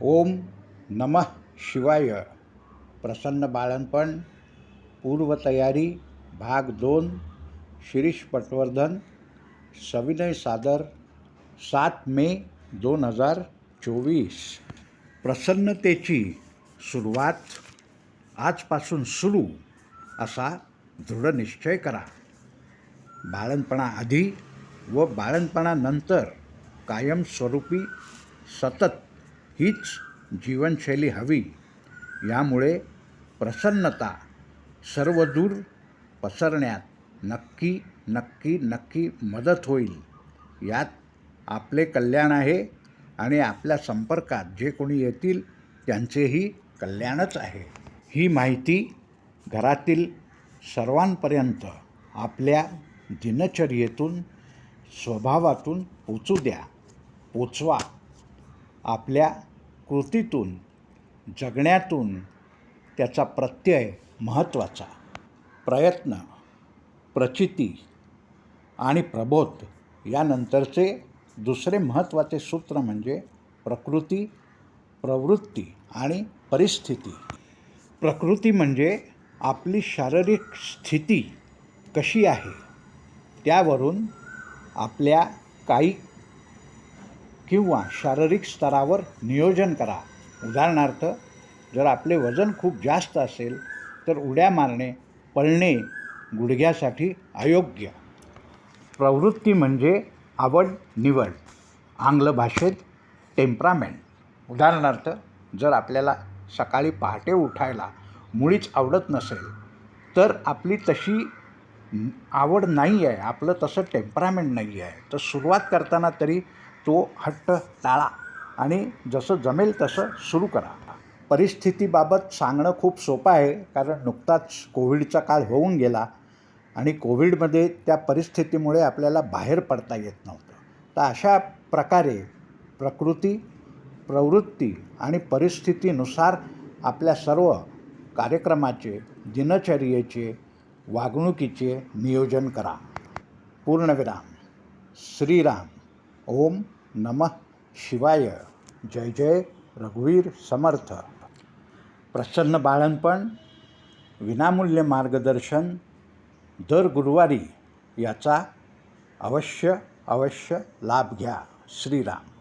ओम नमः शिवाय. प्रसन्न बाळणपण पूर्वतयारी भाग दोन शिरीष पटवर्धन सविनय सादर सात मे दोन हजार चोवीस. प्रसन्नतेची सुरुवात आजपासून सुरू असा दृढनिश्चय करा. बाळणपणाआधी व बाळणपणानंतर कायमस्वरूपी सतत हीच जीवनशैली हवी. यामुळे प्रसन्नता सर्वदूर पसरण्यात नक्की नक्की नक्की मदत होईल. यात आपले कल्याण आहे आणि आपल्या संपर्कात जे कोणी येतील त्यांचेही कल्याणच आहे. ही माहिती घरातील सर्वांपर्यंत आपल्या दिनचर्येतून स्वभावातून पोचू द्या. पोचवा. आपल्या कृतीतून जगण्यातून त्याचा प्रत्यय महत्त्वाचा. प्रयत्न प्रचिती आणि प्रबोध यानंतरचे दुसरे महत्त्वाचे सूत्र म्हणजे प्रकृती प्रवृत्ती आणि परिस्थिती. प्रकृती म्हणजे आपली शारीरिक स्थिती कशी आहे? त्यावरून आपल्या कायिक किंवा शारीरिक स्तरावर नियोजन करा. उदाहरणार्थ जर आपले वजन खूप जास्त असेल तर उड्या मारणे पळणे गुडघ्यासाठी अयोग्य. प्रवृत्ती म्हणजे आवड निवड. आंग्ल भाषेत टेम्परामेंट. उदाहरणार्थ जर आपल्याला सकाळी पहाटे उठायला मुळीच आवडत नसेल तर आपली तशी आवड नाही आहे आपलं तसं टेम्परामेंट नाही आहे तर सुरुवात करताना तरी तो हट्ट टाळा आणि जसं जमेल तसं सुरू करा. परिस्थितीबाबत सांगणं खूप सोपं आहे कारण नुकताच कोविडचा काळ होऊन गेला आणि कोविडमध्ये त्या परिस्थितीमुळे आपल्याला बाहेर पडता येत नव्हतं. तर अशा प्रकारे प्रकृती प्रवृत्ती आणि परिस्थितीनुसार आपल्या सर्व कार्यक्रमाचे दिनचर्येचे वागणुकीचे नियोजन करा. पूर्णविराम. श्रीराम. ओम नमः शिवाय. जय जय रघुवीर समर्थ. प्रसन्न बाळणपण विनामूल्य मार्गदर्शन दर गुरुवारी याचा अवश्य अवश्य लाभ घ्या. श्रीराम.